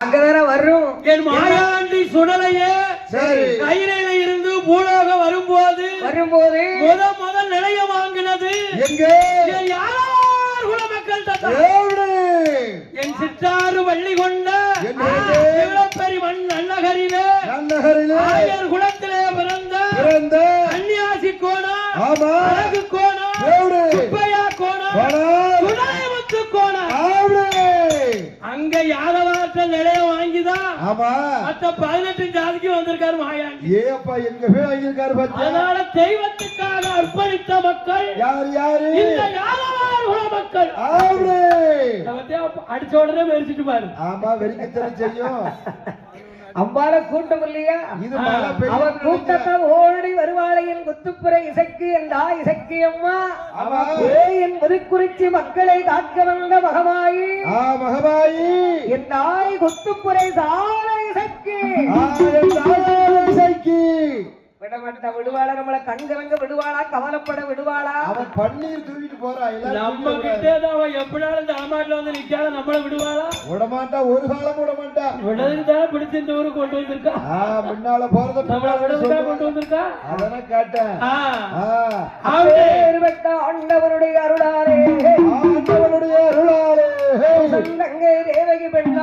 அங்கதான வரும் என் மாயாண்டி சுடலையே கயிறையில இருந்து பூலோக வரும்போது வரும்போது முத முதல் நிலைய வாங்கினது யார் குல மக்கள் குலமக்கள் என் சிற்றாறு வள்ளி கொண்ட பெரிய மண் நல்லகரிலே ஆயர் குலத்திலே பிறந்த பிறந்த கன்னியாசி கோணம் அழகு கோணம் சுப்பையா கோணம் சுடாயமுத்து கோணம் அங்க யாதவ நிலையம் வாங்கிதான் ஆமா. மத்த பதினெட்டு ஜாதிக்கு வந்திருக்காரு மாயாண்டி ஏ அப்பா எங்க போய் வாங்கியிருக்காரு பாத்தியா? அதனால தெய்வத்துக்காக அர்ப்பணித்த மக்கள் யார் யாரு? இந்த யாதவார் குல மக்கள் அப்ப அடிச்ச உடனே மெரிச்சிட்டு பாரு. ஆமா வெறிக்கத்தனை செய்யும். அம்பால கூட்டம் இல்லையா? அவன் கூட்டத்தை ஓடி வருவாளையின் குத்துப்புற இசைக்கு என்றா இசைக்கு அம்மா. ஆமா. ஏயின் முதுக்குறிச்சி மக்களை காக்க வந்த மகமாயி. ஆ மகமாயி. என் தாய் குத்துப்புரை சால இசைக்கு. விடமாட்டா விடுவாளா? நம்மள கண்கலங்க விடுவாளா? கவலைப்பட விடுவாளா? அவன் பன்னீர் தூக்கிட்டு போறா நம்ம கிட்டே அவன் எப்படினாலும் இந்த அலமாட்டில வந்து நிக்காத நம்மள விடுவாளா? விடமாட்டா ஒரு காலம் விடமாட்டா. விடதுக்கு தானே பிடிச்ச இந்த ஊருக்கு கொண்டு வந்திருக்கா? முன்னால போறத நம்மள விடதுக்கா கொண்டு வந்திருக்கா? அதெல்லாம் கேட்டேன். இருபத்த ஆண்டவருடைய அருளாலே. ஆண்டவருடைய அருளாலே. தேவகி பெண்